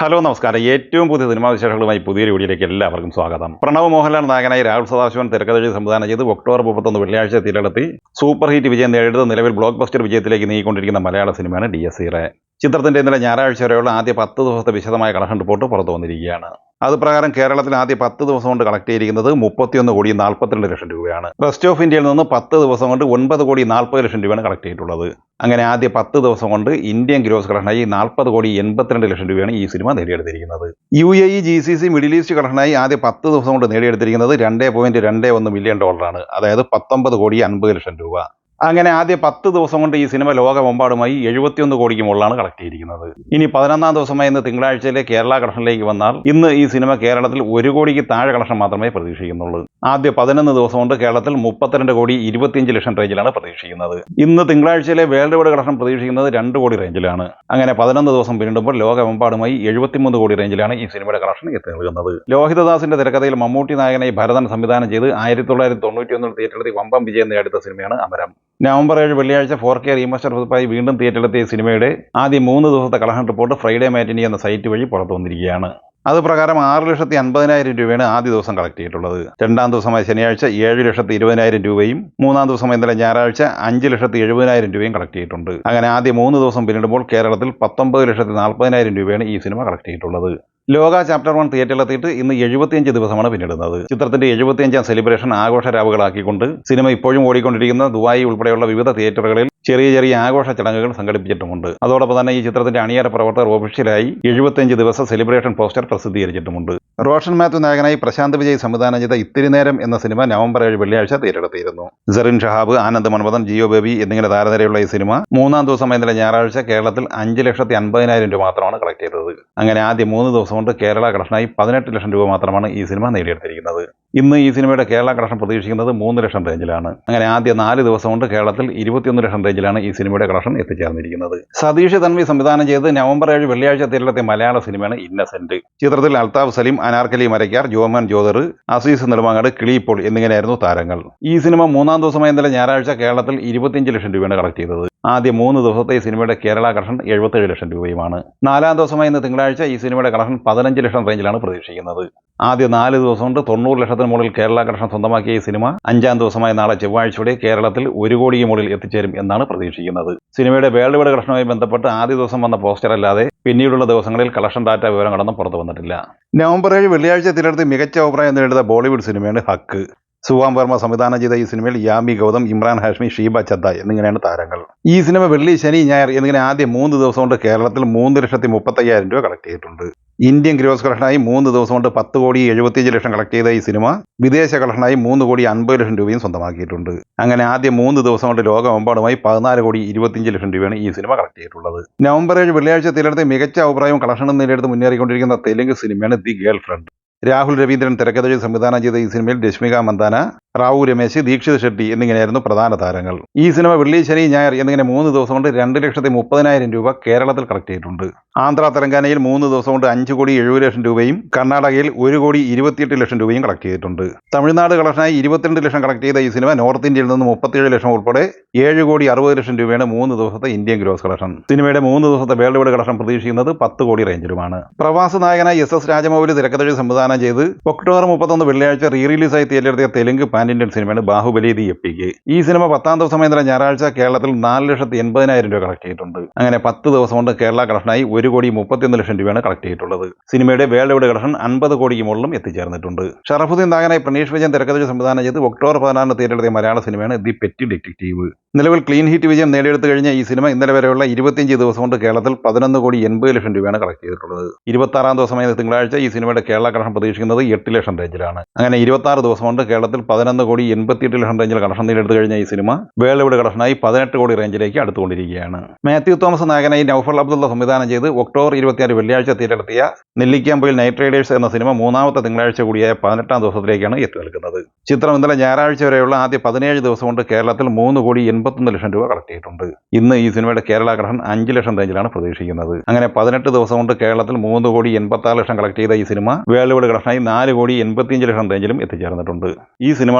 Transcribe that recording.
Hello നമസ്കാരം. ഏറ്റവും പുതിയ സിനിമാ വിശേഷങ്ങളുമായി പുതിയ വീഡിയോയിലേക്ക് എല്ലാവർക്കും സ്വാഗതം. പ്രണവ് മോഹൻലാൽ നായകനായി രാഹുൽ സദാശിവൻ തിരക്കഥഴി സംവിധാനം ചെയ്ത് ഒക്ടോബർ മുപ്പത്തൊന്ന് വെള്ളിയാഴ്ച തിരളെത്തി സൂപ്പർ ഹിറ്റ് വിജയം നേടുന്ന നിലവിൽ ബ്ലോക്ക് ബസ്റ്റർ വിജയത്തിലേക്ക് നീങ്ങിക്കൊണ്ടിരിക്കുന്ന മലയാള സിനിമയാണ് ഡി എസ് ഇറെ ചിത്രത്തിന്റെ ഇന്നലെ ഞായറാഴ്ച വരെയുള്ള ആദ്യ പത്ത് ദിവസത്തെ വിശദമായ കളക്ഷൻ റിപ്പോർട്ട് പുറത്തു വന്നിരിക്കുകയാണ്. അത് പ്രകാരം കേരളത്തിൽ ആദ്യ പത്ത് ദിവസം കൊണ്ട് കളക്ട് ചെയ്തിരിക്കുന്നത് മുപ്പത്തിയൊന്ന് കോടി നാൽപ്പത്തിരണ്ട് ലക്ഷം രൂപയാണ്. റെസ്റ്റ് ഓഫ് ഇന്ത്യയിൽ നിന്ന് പത്ത് ദിവസം കൊണ്ട് ഒൻപത് കോടി നാൽപ്പത് ലക്ഷം രൂപയാണ് കളക്ട് ചെയ്തിട്ടുള്ളത്. അങ്ങനെ ആദ്യ പത്ത് ദിവസം കൊണ്ട് ഇന്ത്യൻ ഗ്രോസ് കളക്ഷനായി നാൽപ്പത് കോടി എൺപത്തിരണ്ട് ലക്ഷം രൂപയാണ് ഈ cinema നേടിയെടുത്തിരിക്കുന്നത്. U A E G C C middle east കളക്ഷനായി ആദ്യ പത്ത് ദിവസം കൊണ്ട് നേടിയെടുത്തിരിക്കുന്നത് രണ്ട് പോയിന്റ് രണ്ട് ഒന്ന് മില്യൺ ഡോളറാണ് അതായത് പത്തൊമ്പത് കോടി അൻപത് ലക്ഷം രൂപ. അങ്ങനെ ആദ്യ പത്ത് ദിവസം കൊണ്ട് ഈ സിനിമ ലോകമെമ്പാടുമായി എഴുപത്തിയൊന്ന് കോടിക്ക് മുകളിലാണ് കളക്ട് ചെയ്തിരിക്കുന്നത്. ഇനി പതിനൊന്നാം ദിവസമായി ഇന്ന് തിങ്കളാഴ്ചയിലെ കേരള കളക്ഷനിലേക്ക് വന്നാൽ ഇന്ന് ഈ സിനിമ കേരളത്തിൽ ഒരു കോടിക്ക് താഴെ കളക്ഷൻ മാത്രമേ പ്രതീക്ഷിക്കുന്നുള്ളൂ. ആദ്യ പതിനൊന്ന് ദിവസം കൊണ്ട് കേരളത്തിൽ മുപ്പത്തിരണ്ട് കോടി ഇരുപത്തിയഞ്ച് ലക്ഷം റേഞ്ചിലാണ് പ്രതീക്ഷിക്കുന്നത്. ഇന്ന് തിങ്കളാഴ്ചയിലെ വേൾഡ് വൈഡ് കളക്ഷൻ പ്രതീക്ഷിക്കുന്നത് രണ്ട് കോടി റേഞ്ചിലാണ് അങ്ങനെ പതിനൊന്ന് ദിവസം പിന്നിടുമ്പോൾ ലോകമെമ്പാടുമായി എഴുപത്തിമൂന്ന് കോടി റേഞ്ചിലാണ് ഈ സിനിമയുടെ കളക്ഷൻ എത്തി നിൽക്കുന്നത് ലോഹിതദാസിന്റെ തിരക്കഥയിൽ മമ്മൂട്ടി നായകനായി ഭരതൻ സംവിധാനം ചെയ്ത് ആയിരത്തി തൊള്ളായിരത്തി തൊണ്ണൂറ്റി ഒന്നിൽ തിയേറ്ററിലെത്തി വമ്പം വിജയം നേടിയ സിനിമയാണ് അമരം. നവംബർ ഏഴ് വെള്ളിയാഴ്ച ഫോർ കെ റീമാസ്റ്റർ പതിപ്പായി വീണ്ടും തിയേറ്ററിലെത്തിയ സിനിമയുടെ ആദ്യ മൂന്ന് ദിവസത്തെ കളഹൻ റിപ്പോർട്ട് ഫ്രൈഡേ മാറ്റിനി എന്ന സൈറ്റ് വഴി പുറത്തു വന്നിരിക്കുകയാണ്. അത് പ്രകാരം ആറ് ലക്ഷത്തി അൻപതിനായിരം രൂപയാണ് ആദ്യ ദിവസം കളക്ട് ചെയ്തിട്ടുള്ളത്. രണ്ടാം ദിവസമായ ശനിയാഴ്ച ഏഴ് ലക്ഷത്തി ഇരുപതിനായിരം രൂപയും മൂന്നാം ദിവസം ഇന്നലെ ഞായറാഴ്ച അഞ്ച് ലക്ഷത്തി എഴുപതിനായിരം രൂപയും കളക്ട് ചെയ്തിട്ടുണ്ട്. അങ്ങനെ ആദ്യ മൂന്ന് ദിവസം പിന്നിടുമ്പോൾ കേരളത്തിൽ പത്തൊമ്പത് ലക്ഷത്തി നാൽപ്പതിനായിരം രൂപയാണ് ഈ സിനിമ കളക്ട് ചെയ്തിട്ടുള്ളത്. ലോക ചാപ്റ്റർ വൺ തിയേറ്ററിലെത്തിയിട്ട് ഇന്ന് എഴുപത്തിയഞ്ച് ദിവസമാണ് പിന്നിടുന്നത്. ചിത്രത്തിന്റെ എഴുപത്തിയഞ്ചാം സെലിബ്രേഷൻ ആഘോഷ രാവുകളാക്കിക്കൊണ്ട് സിനിമ ഇപ്പോഴും ഓടിക്കൊണ്ടിരിക്കുന്ന ദുബായി ഉൾപ്പെടെയുള്ള വിവിധ തിയേറ്ററുകളിൽ ചെറിയ ചെറിയ ആഘോഷ ചടങ്ങുകൾ സംഘടിപ്പിച്ചിട്ടുമുണ്ട്. അതോടൊപ്പം തന്നെ ഈ ചിത്രത്തിന്റെ അണിയറ പ്രവർത്തകർ ഒഫീഷ്യലായി എഴുപത്തിയഞ്ച് ദിവസം സെലിബ്രേഷൻ പോസ്റ്റർ പ്രസിദ്ധീകരിച്ചിട്ടുമുണ്ട്. റോഷൻ മാത്യു നായകനായി പ്രശാന്ത് വിജയ് സംവിധാനം ചെയ്ത ഇത്തിരി നേരം എന്ന സിനിമ നവംബർ ഏഴ് വെള്ളിയാഴ്ച തിയേറ്ററെത്തിയിരുന്നു. സെറിൻ ഷഹാബ് ആനന്ദ് മൺമദൻ ജിയോ ബേബി എന്നിങ്ങനെ താരനിരയുള്ള ഈ സിനിമ മൂന്നാം ദിവസം ഇന്നലെ ഞായറാഴ്ച കേരളത്തിൽ അഞ്ച് ലക്ഷത്തി അൻപതിനായിരം രൂപ മാത്രമാണ് കളക്ട് ചെയ്തത്. അങ്ങനെ ആദ്യ മൂന്ന് ദിവസം കൊണ്ട് കേരള കളക്ഷനായി പതിനെട്ട് ലക്ഷം രൂപ മാത്രമാണ് ഈ സിനിമ നേടിയെടുത്തിരിക്കുന്നത്. ഇന്ന് ഈ സിനിമയുടെ കേരള കളക്ഷൻ പ്രതീക്ഷിക്കുന്നത് മൂന്ന് ലക്ഷം റേഞ്ചിലാണ് അങ്ങനെ ആദ്യ നാല് ദിവസം കൊണ്ട് കേരളത്തിൽ ഇരുപത്തിയൊന്ന് ലക്ഷം റേഞ്ചിലാണ് ഈ സിനിമയുടെ കളക്ഷൻ എത്തിച്ചേർന്നിരിക്കുന്നത്. സതീഷ് തൻവി സംവിധാനം ചെയ്ത് നവംബർ ഏഴ് വെള്ളിയാഴ്ച തീരത്തെ മലയാള സിനിമയാണ് ഇന്നസെന്റ് ചിത്രത്തിൽ അൽതാഫ് സലീം അനാർക്കലി മരക്കാർ ജോമൻ ജോദർ അസീസ് നെടുമാങ്ങാട് കിളിപ്പോൾ എന്നിങ്ങനെയായിരുന്നു താരങ്ങൾ. ഈ സിനിമ മൂന്നാം ദിവസമായ ഇന്നലെ ഞായറാഴ്ച കേരളത്തിൽ ഇരുപത്തിയഞ്ച് ലക്ഷം രൂപയാണ് കളക്ട് ചെയ്തത്. ആദ്യ മൂന്ന് ദിവസത്തെ ഈ സിനിമയുടെ കേരള കളക്ഷൻ എഴുപത്തേഴ് ലക്ഷം രൂപയുമാണ്. നാലാം ദിവസമായ ഇന്ന് തിങ്കളാഴ്ച ഈ സിനിമയുടെ കളക്ഷൻ പതിനഞ്ച് ലക്ഷം റേഞ്ചിലാണ് പ്രതീക്ഷിക്കുന്നത്. ആദ്യ നാല് ദിവസം കൊണ്ട് തൊണ്ണൂറ് ലക്ഷത്തിന് മുകളിൽ കേരള കളക്ഷൻ സ്വന്തമാക്കിയ ഈ സിനിമ അഞ്ചാം ദിവസമായ നാളെ ചൊവ്വാഴ്ചയോടെ കേരളത്തിൽ ഒരു കോടിക്ക് മുകളിൽ എത്തിച്ചേരും എന്നാണ് പ്രതീക്ഷിക്കുന്നത്. സിനിമയുടെ വേൾഡ് വൈഡ് കളക്ഷനുമായി ബന്ധപ്പെട്ട് ആദ്യ ദിവസം വന്ന പോസ്റ്റർ അല്ലാതെ പിന്നീടുള്ള ദിവസങ്ങളിൽ കളക്ഷൻ ഡാറ്റ വിവരങ്ങളൊന്നും പുറത്തു വന്നിട്ടില്ല. നവംബർ ഏഴ് വെള്ളിയാഴ്ച തിരഞ്ഞെടുത്ത് മികച്ച അഭിപ്രായം നേടിയ ബോളിവുഡ് സിനിമയാണ് ഹക്ക്. സുവാം വർമ്മ സംവിധാനം ചെയ്ത ഈ സിനിമയിൽ യാമി ഗൗതം ഇമ്രാൻ ഹാഷ്മി ഷീബ ചദ്ദ എന്നിങ്ങനെയാണ് താരങ്ങൾ. ഈ സിനിമ വെള്ളി ശനി ഞായർ എന്നിങ്ങനെ ആദ്യം മൂന്ന് ദിവസം കൊണ്ട് കേരളത്തിൽ മൂന്ന് ലക്ഷത്തി മുപ്പത്തയ്യായിരം രൂപ കളക്ട് ചെയ്തിട്ടുണ്ട്. ഇന്ത്യൻ ഗ്രോസ് കളക്ഷനായി മൂന്ന് ദിവസം കൊണ്ട് പത്ത് കോടി എഴുപത്തിയഞ്ച് ലക്ഷം കളക്ട് ചെയ്ത ഈ സിനിമ വിദേശ കളക്ഷനായി മൂന്ന് കോടി അൻപത് ലക്ഷം രൂപയും സ്വന്തമാക്കിയിട്ടുണ്ട്. അങ്ങനെ ആദ്യം മൂന്ന് ദിവസം കൊണ്ട് ലോകമെമ്പാടുമായി പതിനാല് കോടി ഇരുപത്തിയഞ്ച് ലക്ഷം രൂപയാണ് ഈ സിനിമ കളക്ട് ചെയ്തിട്ടുള്ളത്. നവംബർ ഏഴ് വെള്ളിയാഴ്ച തിരഞ്ഞെടുത്ത് മികച്ച അഭിപ്രായവും കളക്ഷനും നേടിയെടുത്ത് മുന്നേറിക്കൊണ്ടിരിക്കുന്ന തെലുങ്ക് സിനിമയാണ് the girl friend. Rahul Raveendran തിരക്കഥയിൽ സംവിധാനം ചെയ്ത ഈ സിനിമയിൽ രശ്മിക മന്ദാന. റാവു രമേശ് ദീക്ഷിത് ഷെട്ടി എന്നിങ്ങനെയായിരുന്നു പ്രധാന താരങ്ങൾ. ഈ സിനിമ വെള്ളി ശനി ഞായർ എന്നിങ്ങനെ മൂന്ന് ദിവസം കൊണ്ട് രണ്ട് ലക്ഷത്തി മുപ്പതിനായിരം രൂപ കേരളത്തിൽ കളക്ട് ചെയ്തിട്ടുണ്ട്. ആന്ധ്ര തെലങ്കാനയിൽ മൂന്ന് ദിവസം കൊണ്ട് അഞ്ച് കോടി എഴുപത് ലക്ഷം രൂപയും കർണാടകയിൽ ഒരു കോടി ഇരുപത്തിയെട്ട് ലക്ഷം രൂപയും കളക്ട് ചെയ്തിട്ടുണ്ട്. തമിഴ്നാട് കളക്ഷനായി ഇരുപത്തിരണ്ട് ലക്ഷം കളക്ട് ചെയ്ത ഈ സിനിമ നോർത്ത് ഇന്ത്യയിൽ നിന്ന് മുപ്പത്തിയേഴ് ലക്ഷം ഉൾപ്പെടെ ഏഴ് കോടി അറുപത് ലക്ഷം രൂപയാണ് മൂന്ന് ദിവസത്തെ ഇന്ത്യൻ ഗ്രോസ് കളക്ഷൻ സിനിമയുടെ മൂന്ന് ദിവസത്തെ വേൾഡ് വൈഡ് കളക്ഷൻ പ്രതീക്ഷിക്കുന്നത് പത്ത് കോടി റേഞ്ചിലുമാണ് പ്രവാസ നായകനായി എസ് എസ് രാജമൗലി തിരക്കഥഴി സംവിധാനം ചെയ്ത് ഒക്ടോബർ മുപ്പത്തൊന്ന് വെള്ളിയാഴ്ച റീ റിലീസായി തിയേറ്ററെത്തിയ തെലുങ്ക് പാൻ ഇന്ത്യൻ സിനിമയാണ് ബാഹുബലി ദി എപ്പിക്ക് ഈ സിനിമ പത്താം ദിവസം ഇന്നലെ ഞായറാഴ്ച കേരളത്തിൽ നാല് ലക്ഷത്തി എൺപതിനായിരം രൂപ കളക്ട് ചെയ്തിട്ടുണ്ട്. അങ്ങനെ പത്ത് ദിവസം കൊണ്ട് കേരള കളക്ഷനായി ഒരു കോടി മുപ്പത്തിയൊന്ന് ലക്ഷം രൂപയാണ് കളക്ട് ചെയ്തിട്ടുള്ളത്. സിനിമയുടെ വേൾഡ് വൈഡ് കളക്ഷൻ അൻപത് കോടിക്ക് മുകളിലും എത്തിച്ചേർന്നിട്ടുണ്ട്. ഷറഫുദ്ദീൻ നായകനായി പ്രണീഷ് വിജയൻ തിരക്കഥ സംവിധാനം ചെയ്ത് ഒക്ടോബർ പതിനാറിന് തിയേറ്ററെത്തിയ മലയാള സിനിമയാണ് ദി പെറ്റി ഡിറ്റക്റ്റീവ്. നിലവിൽ ക്ലീൻ ഹിറ്റ് വിജയം നേടിയെടുത്തു കഴിഞ്ഞ ഈ സിനിമ ഇന്നലെ വരെയുള്ള ഇരുപത്തിയഞ്ച് ദിവസം കൊണ്ട് കേരളത്തിൽ പതിനൊന്ന് കോടി എൺപത് ലക്ഷം രൂപയാണ് കളക്ട് ചെയ്തിട്ടുള്ളത്. ഇരുപത്താറാം ദിവസമായ തിങ്കളാഴ്ച ഈ സിനിമയുടെ കേരള കളക്ഷൻ പ്രതീക്ഷിക്കുന്നത് എട്ട് ലക്ഷം റേഞ്ചിലാണ് അങ്ങനെ ഇരുപത്താറ് ദിവസം കൊണ്ട് കേരളത്തിൽ പതിനൊന്ന് കോടി എൺപത്തിയെട്ട് ലക്ഷം റേഞ്ചിൽ കളക്ഷൻ നേടിയെടുത്ത് കഴിഞ്ഞ ഈ സിനിമ വേൾഡ് കളക്ഷനായി പതിനെട്ട് കോടി റേഞ്ചിലേക്ക് അടുത്തുകൊണ്ടിരിക്കുകയാണ്. മാത്യു തോമസ് നായകനായി നൌഫൽ അബ്ദുള്ള സംവിധാനം ചെയ്ത് ഒക്ടോബർ ഇരുപത്തിയാറ് വെള്ളിയാഴ്ച തിയേറ്ററെത്തിയ നെല്ലിക്കാമ്പയിൽ നൈറ്റ് റൈഡേഴ്സ് എന്ന സിനിമ മൂന്നാമത്തെ തിങ്കളാഴ്ച കൂടിയായ പതിനെട്ടാം ദിവസത്തിലേക്കാണ് എത്തി നിൽക്കുന്നത് ചിത്രം ഇന്നലെ ഞായറാഴ്ച വരെയുള്ള ആദ്യ പതിനേഴ് ദിവസം കൊണ്ട് കേരളത്തിൽ മൂന്ന് കോടി എൺപത്തൊന്ന് ലക്ഷം രൂപ കളക്ട് ചെയ്തിട്ടുണ്ട് ഇന്ന് ഈ സിനിമയുടെ കേരള കളക്ഷൻ അഞ്ച് ലക്ഷം റേഞ്ചിലാണ് പ്രതീക്ഷിക്കുന്നത്. അങ്ങനെ പതിനെട്ട് ദിവസം കൊണ്ട് കേരളത്തിൽ മൂന്ന് കോടി എൺപത്തി ലക്ഷം കളക്ട് ചെയ്ത ഈ സിനിമ വേൾഡ് കളക്ഷനായി നാല് കോടി എൺപത്തിയഞ്ച് ലക്ഷം റേഞ്ചിലും എത്തിച്ചേർന്നിട്ടുണ്ട്. ഈ സിനിമ